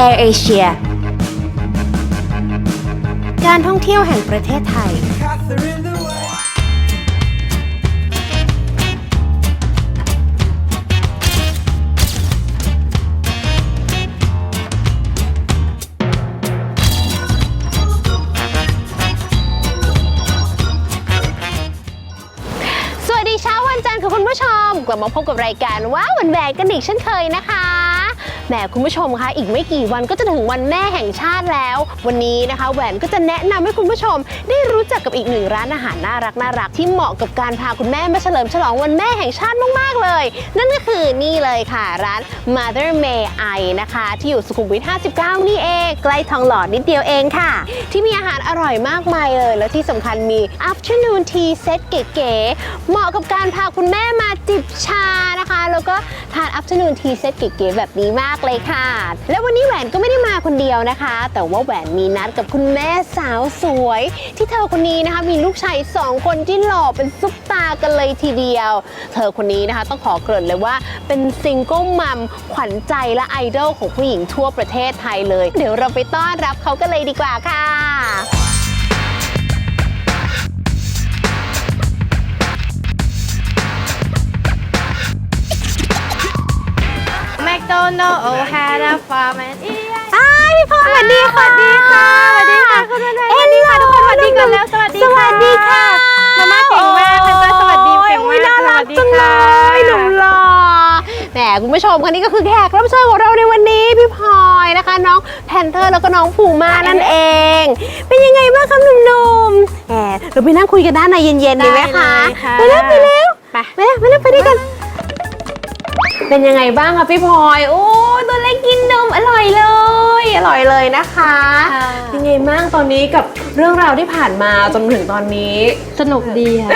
ไทยแอร์เอเชียการท่องเที่ยวแห่งประเทศไทย สวัสดีเช้าวันจันทร์ค่ะคุณผู้ชม กลับมาพบกับรายการว้าววันแหวกกันอีกเช่นเคยนะคะ แหมคุณผู้ชมคะอีกไม่กี่วันก็จะถึงวันแม่แห่งชาติแล้ว วันนี้นะคะ แหวนก็จะแนะนำให้คุณผู้ชม ได้รู้จักกับอีกหนึ่งร้านอาหารน่ารักน่ารักที่เหมาะกับการพาคุณแม่มาเฉลิมฉลองวันแม่แห่งชาติมากๆเลย นั่นก็คือนี่เลยค่ะร้าน Mother May I นะคะ ที่อยู่สุขุมวิท 59 นี่เองใกล้ทองหล่อนิดเดียวเองค่ะ ที่มีอาหารอร่อยมากมายเลย แล้วที่สำคัญมี afternoon tea set เก๋ๆเหมาะกับการพาคุณแม่มาจิบชานะคะ แล้วก็ทาน afternoon tea set เก๋ๆแบบนี้มากเลยค่ะ แล้ววันนี้แหวนก็ไม่ได้มาคนเดียวนะคะ แต่ว่าแหวนมีนัดกับคุณแม่สาวสวย ที่เธอคนนี้นะคะมีลูกชายสองคนที่หล่อเป็นซุปตากันเลยทีเดียว เธอคนนี้นะคะต้องขอเกริ่นเลยว่าเป็นซิงเกิลมัมขวัญใจและไอดอลของผู้หญิงทั่วประเทศไทยเลย เดี๋ยวเราไปต้อนรับเขากันเลยดีกว่าค่ะ McDonald had a farm and he อ้ายพี่พรสวัสดีค่ะสวัสดีค่ะสวัสดีค่ะคุณแม่สวัสดีค่ะทุกคนสวัสดีกันแล้วสวัสดีสค่ะวัสดีค่ะมาม่าเก่งมากคุณป้าสวัสดีเก่งโอ้ยมากน่ารักสวัสดีจังเลค่ะยหนุ่มหล่อแหมคุณผู้ชมคนนี้ก็คือแขกรับเชิญของเราในวันนี้พี่พลอยนะคะ น้องแพนเทอร์แล้วก็น้องภูมานั่นเอง เป็นยังไงบ้างครับหนุ่มๆแหมเราไปนั่งคุยกันด้านในเย็นๆดีไหมคะได้เลยค่ะ ไปเร็วไปเร็วไปไปเร็วไปเร็วไปด้วยกัน เป็นยังไงบ้างคะพี่พลอยโอ้ยตัวเล็กกินนมอร่อยเลย อร่อยเลยนะคะค่ะเป็นไงบ้างตอนนี้กับเรื่องราวที่ผ่านมาจนถึงตอนนี้ สนุกดีค่ะ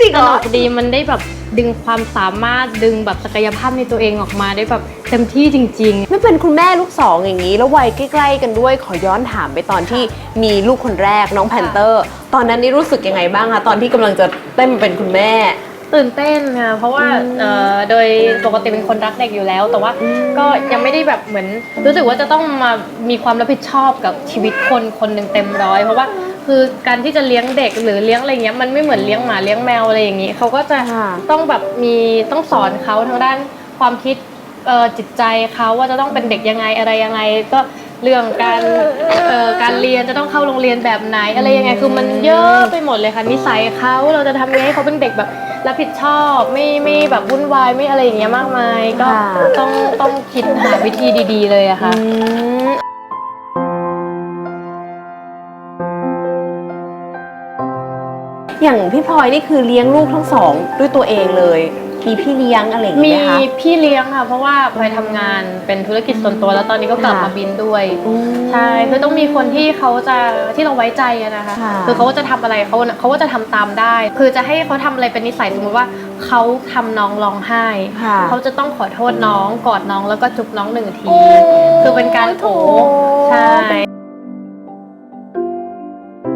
จริงสเหรอนุกดีมันได้แบบดึงความสามารถดึงแบบศักยภาพในตัวเองออกมาได้แบบเต็มที่จริงไม่เป็นคุณแม่ลูกสองอย่างนี้ แล้ววัยใกล้ ๆ กันด้วยขอย้อนถามไปตอนที่มีลูกคนแรกน้องแพนเตอร์ ตอนนั้นนี่รู้สึกยังไงบ้างคะตอนที่กำลังจะเต้นมาเป็นคุณแม่ๆ ตื่นเต้นค่ะเพราะว่าเอ่อโดยปกติเป็นคนรักเด็กอยู่แล้ว แต่ว่าก็ยังไม่ได้แบบเหมือน รู้สึกว่าจะต้องมามีความรับผิดชอบกับชีวิตคนคนหนึ่งเต็มร้อยเพราะว่าคือการที่จะเลี้ยงเด็กหรือเลี้ยงอะไรเงี้ยมันไม่เหมือนเลี้ยงหมาเลี้ยงแมวอะไรอย่างนี้เขาก็จะค่ะต้องแบบมีต้องสอนเขาทางด้านความคิดเอ่อจิตใจเขาว่าจะต้องเป็นเด็กยังไงอะไรยังไงก็เรื่องการเอ่อการเรียนจะต้องเข้าโรงเรียนแบบไหนอะไรยังไงคือมันเยอะไปหมดเลยค่ะนิสัยเขาเราจะทำยังไงให้เขาเป็นเด็กแบบ รับผิดชอบไม่ไม่แบบวุ่นวายไม่อะไรอย่างเงี้ยมากมาย ก็ค่ะ ต้องต้องคิดหาวิธีดี ๆ เลยอะค่ะ อืม อย่างพี่พลอยนี่คือเลี้ยงลูกทั้งสองด้วยตัวเองเลย มีพี่เลี้ยงอะไรอย่างมีเงี้ยไหมคะ พี่เลี้ยงค่ะ เพราะว่าพลอยทำงานเป็นธุรกิจส่วนตัวแล้วตอนนี้ก็กลับค่ะมาบินด้วยอืมใช่คือต้องมีคนที่เขาจะที่เราไว้ใจอะนะคะ ค่ะคือเขาก็จะทำอะไรเขาเขาก็จะทำตามได้ คือจะให้เขาทำอะไรเป็นนิสัยสมมติว่าเขาทำน้องร้องไห้ค่ะ เขาจะต้องขอโทษน้องกอดน้องแล้วก็จุบน้องหนึ่งทีโอ้คือเป็นการ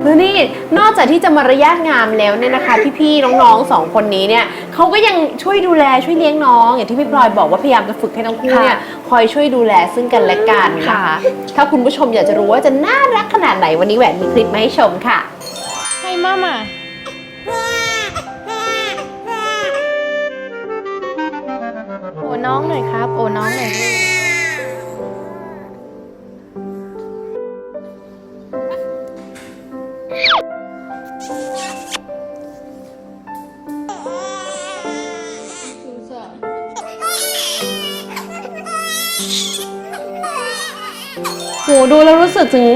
แล้วนี่นอกจากที่จะมารยาทงามแล้วเนี่ยนะคะ พี่ๆน้องๆสองคนนี้เนี่ยเขาก็ยังช่วยดูแลช่วยเลี้ยงน้อง อย่างที่พี่พลอยบอกว่าพยายามจะฝึกให้ทั้งคู่เนี่ยคอยช่วยดูแลซึ่งกันและกันนะคะถ้าคุณผู้ชมอยากจะรู้ว่าจะน่ารักขนาดไหนวันนี้แหวนมีคลิปมาให้ชมค่ะให้มาม่าโอ้น้ โอ้น้องหน่อยโหดูแล้วรู้สึกถึง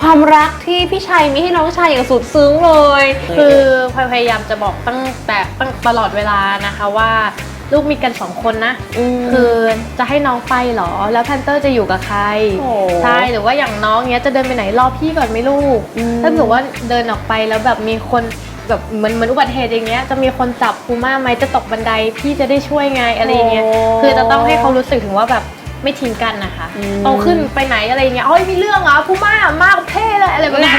ความรักที่พี่ชัยมีให้น้องชายอย่างสุดซึ้งเลย คือพลอยพยายามจะบอกตั้งแต่ตั้งตลอดเวลานะคะว่าลูกมีกันสองคนนะมคือจะให้น้องไปเหรอ แล้วแพนเตอร์จะอยู่กับใครโอ้ใช่ หรือว่าอย่างน้องเนี้ยจะเดินไปไหนรอพี่ก่อนไหมลูกอืมถ้าเกิดว่าเดินออกไปแล้วแบบมีคนแบบเหมือนเหมือนอุบัติเหตุอย่างเงี้ยจะมีคนจับพูม่าไหมจะตกบันไดพี่จะได้ช่วยไงอะไรอย่างเงี้ยโอ้คือจะต้องให้เขารู้สึกถึงว่าแบบ ไม่ทิ้งกันนะคะอืมโตขึ้นไปไหนอะไรอย่างเงี้ยอ๋อมีเรื่องเหรอพูม่ามากเท่เลยอะไรแบบนี้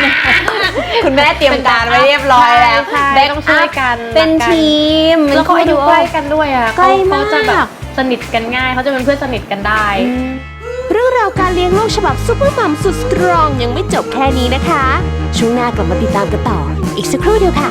คุณแม่เตรียมการไว้เรียบร้อยแล้วใช่แบ็คต้องช่วยกันเป็นรักกันทีมแล้วเขาอายุใกล้กันด้วยอะใกล้เขามากเขาจะแบบสนิทกันง่ายเขาจะเป็นเพื่อนสนิทกันได้ เรื่องราวการเลี้ยงลูกฉบับซุปเปอร์มัมสุดสตรองยังไม่จบแค่นี้นะคะ ช่วงหน้ากลับมาติดตามกันต่อ อีกสักครู่เดียวค่ะ